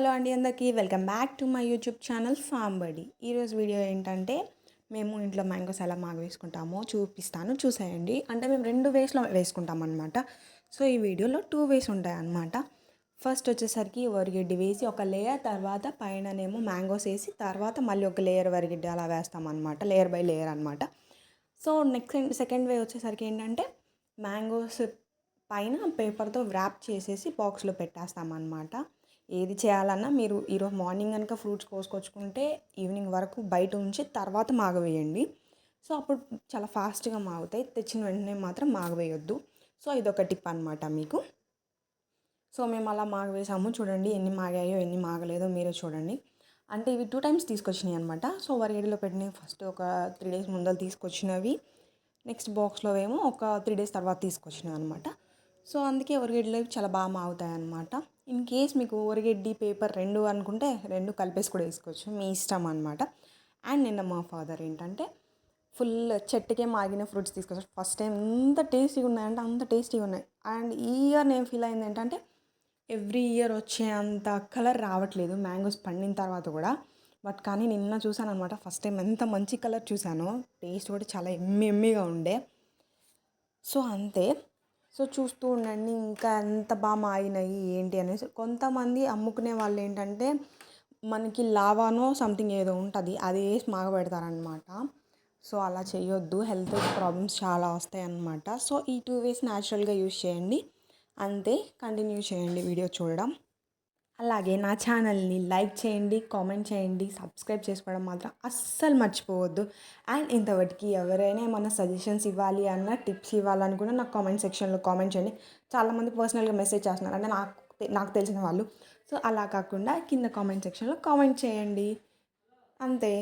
Hello అండి అందరికీ. Welcome back to my YouTube channel farm buddy ఈరోజు వీడియో ఏంటంటే మేము ఇంట్లో మ్యాంగోస్ ఎలా మాగ వేసుకుంటామో చూపిస్తాను. చూసేయండి. అంటే మేము రెండు వేస్లో వేసుకుంటాం అనమాట సో ఈ వీడియోలో టూ వేస్ ఉంటాయి అన్నమాట. ఫస్ట్ వచ్చేసరికి వరిగడ్డి వేసి ఒక లేయర్ తర్వాత పైననేమో మ్యాంగోస్ వేసి తర్వాత మళ్ళీ ఒక లేయర్ వరిగడ్డి అలా వేస్తామన్నమాట లేయర్ బై లేయర్ అనమాట సో నెక్స్ట్ సెకండ్ వే వచ్చేసరికి ఏంటంటే మ్యాంగోస్ పైన పేపర్తో వ్రాప్ చేసేసి బాక్స్లో పెట్టేస్తామన్నమాట ఏది చేయాలన్నా మీరు ఈరోజు మార్నింగ్ కనుక ఫ్రూట్స్ కోసుకొచ్చుకుంటే ఈవినింగ్ వరకు బయట ఉంచి తర్వాత మాగవేయండి. సో అప్పుడు చాలా ఫాస్ట్గా మాగుతాయి. తెచ్చిన వెంటనే మాత్రం మాగవేయొద్దు. సో ఇదొక టిప్ అనమాట మీకు. సో మేము అలా మాగవేసాము. చూడండి ఎన్ని మాగాయో ఎన్ని మాగలేదో మీరే చూడండి. అంటే ఇవి టూ టైమ్స్ తీసుకొచ్చినాయి అనమాట సో వరిగడిలో పెట్టినవి ఫస్ట్ ఒక త్రీ డేస్ ముందర తీసుకొచ్చినవి. నెక్స్ట్ బాక్స్లో ఏమో ఒక త్రీ డేస్ తర్వాత తీసుకొచ్చినవి అనమాట సో అందుకే వరిగడిలో చాలా బాగా మాగుతాయి అనమాట ఇన్ కేస్ మీకు ఒరిగెడ్డి పేపర్ రెండు అనుకుంటే రెండు కలిపేసి కూడా వేసుకోవచ్చు. మీ ఇష్టం అనమాట అండ్ నిన్న మా ఫాదర్ ఏంటంటే ఫుల్ చెట్టుకే మాగిన ఫ్రూట్స్ తీసుకొచ్చారు ఫస్ట్ టైం ఎంత టేస్టీగా ఉన్నాయంటే అంత టేస్టీగా ఉన్నాయి. అండ్ ఈ ఇయర్ నేను ఫీల్ అయింది ఏంటంటే ఎవ్రీ ఇయర్ వచ్చే అంత కలర్ రావట్లేదు. మ్యాంగోస్ పండిన తర్వాత కూడా. బట్ కానీ నిన్న చూసాను అనమాట ఫస్ట్ టైం ఎంత మంచి కలర్ చూసానో టేస్ట్ కూడా చాలా ఎమ్మి ఎమ్మిగా ఉండే. సో అంతే. సో చూస్తూ ఉండండి ఇంకా ఎంత బాగా మాయినాయి ఏంటి అనేసి. కొంతమంది అమ్ముకునే వాళ్ళు ఏంటంటే మనకి లావానో సంథింగ్ ఏదో ఉంటుంది అది వేసి మాగబెడతారనమాట సో అలా చేయొద్దు హెల్త్ ప్రాబ్లమ్స్ చాలా వస్తాయి అన్నమాట సో ఈ టూ వేస్ న్యాచురల్గా యూస్ చేయండి. అంతే కంటిన్యూ చేయండి వీడియో చూడడం. అలాగే నా ఛానల్ని లైక్ చేయండి కామెంట్ చేయండి సబ్స్క్రైబ్ చేసుకోవడం మాత్రం అస్సలు మర్చిపోవద్దు. అండ్ ఇంతవరకు ఎవరైనా ఏమైనా సజెషన్స్ ఇవ్వాలి అన్న టిప్స్ ఇవ్వాలని కూడా నాకు కామెంట్ సెక్షన్లో కామెంట్ చేయండి. చాలామంది పర్సనల్గా మెసేజ్ చేస్తున్నారు అంటే నాకు నాకు తెలిసిన వాళ్ళు. సో అలా కాకుండా కింద కామెంట్ సెక్షన్లో కామెంట్ చేయండి. అంతే.